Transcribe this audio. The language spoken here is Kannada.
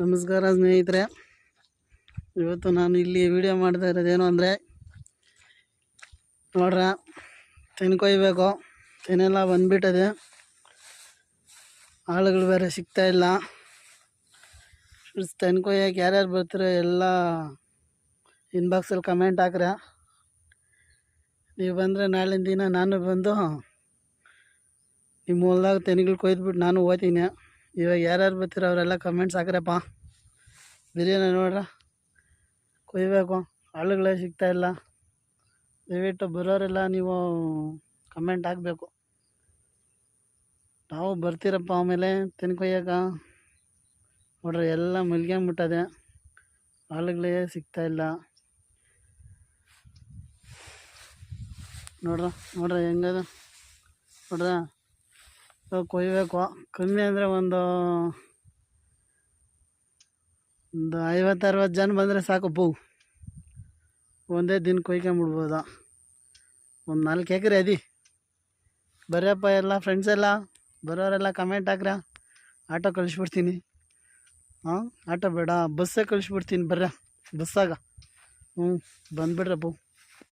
ನಮಸ್ಕಾರ ಸ್ನೇಹಿತರೆ. ಇವತ್ತು ನಾನು ಇಲ್ಲಿ ವಿಡಿಯೋ ಮಾಡ್ತಾ ಇರೋದೇನು ಅಂದರೆ ನೋಡ್ರ ತೆನೆ ಕೊಯ್ಬೇಕು. ತೆನೆಲ್ಲ ಬಂದುಬಿಟ್ಟದೆ. ಆಳುಗಳು ಬೇರೆ ಸಿಗ್ತಾ ಇಲ್ಲ. ಫ್ರೆಂಡ್ಸ್ ತೆನೆ ಕೊಯ್ಯಕ್ಕೆ ಯಾರ್ಯಾರು ಬರ್ತೀರೋ ಎಲ್ಲ ಇನ್ಬಾಕ್ಸಲ್ಲಿ ಕಮೆಂಟ್ ಹಾಕ್ರೆ. ನೀವು ಬಂದರೆ ನಾಳಿನ ದಿನ ನಾನು ಬಂದು ನಿಮ್ಮ ಹೊಲ್ದಾಗ ತೆನೆಗಳು ಕೊಯ್ದುಬಿಟ್ಟು ನಾನು ಹೋಗ್ತೀನಿ. ಇವಾಗ ಯಾರ್ಯಾರು ಬರ್ತೀರೋ ಅವರೆಲ್ಲ ಕಮೆಂಟ್ಸ್ ಹಾಕ್ರಪ್ಪ. ಬಿರಿಯಾನಿ ನೋಡ್ರ? ಕೊಯ್ಬೇಕು. ಆಳುಗಳೇ ಸಿಗ್ತಾ ಇಲ್ಲ. ದಯವಿಟ್ಟು ಬರೋರೆಲ್ಲ ನೀವು ಕಮೆಂಟ್ ಹಾಕಬೇಕು. ನಾವು ಬರ್ತೀರಪ್ಪ ಆಮೇಲೆ ತೆನೆ ಕೊಯ್ಯಕ. ನೋಡ್ರಿ, ಎಲ್ಲ ಮಲ್ಗ್ಯಾಂಬಿಟ್ಟದೆ. ಆಳುಗಳೇ ಸಿಗ್ತಾ ಇಲ್ಲ. ನೋಡ್ರ, ನೋಡ್ರಿ ಹೆಂಗದ? ನೋಡ್ರ? ಕೊಯ್ಬೇಕು. ಕಮ್ಮಿ ಅಂದರೆ ಒಂದು ಒಂದು ಐವತ್ತು ಅರವತ್ತು ಜನ ಬಂದರೆ ಸಾಕು ಪೂ ಒಂದೇ ದಿನ ಕೊಯ್ಕೊಂಬಿಡ್ಬೋದ ಒಂದು ನಾಲ್ಕು ಎಕರೆ ಅದಿ. ಬರ್ಯಪ್ಪ ಎಲ್ಲ ಫ್ರೆಂಡ್ಸ್ ಎಲ್ಲ, ಬರೋರೆಲ್ಲ ಕಮೆಂಟ್ ಹಾಕ್ರ. ಆಟೋ ಕಳಿಸ್ಬಿಡ್ತೀನಿ. ಹಾಂ ಆಟೋ ಬೇಡ ಬಸ್ಸೇ ಕಳಿಸ್ಬಿಡ್ತೀನಿ, ಬರ್ರ. ಬಸ್ಸಾಗ ಹ್ಞೂ ಬಂದುಬಿಡ್ರಪ್ಪ.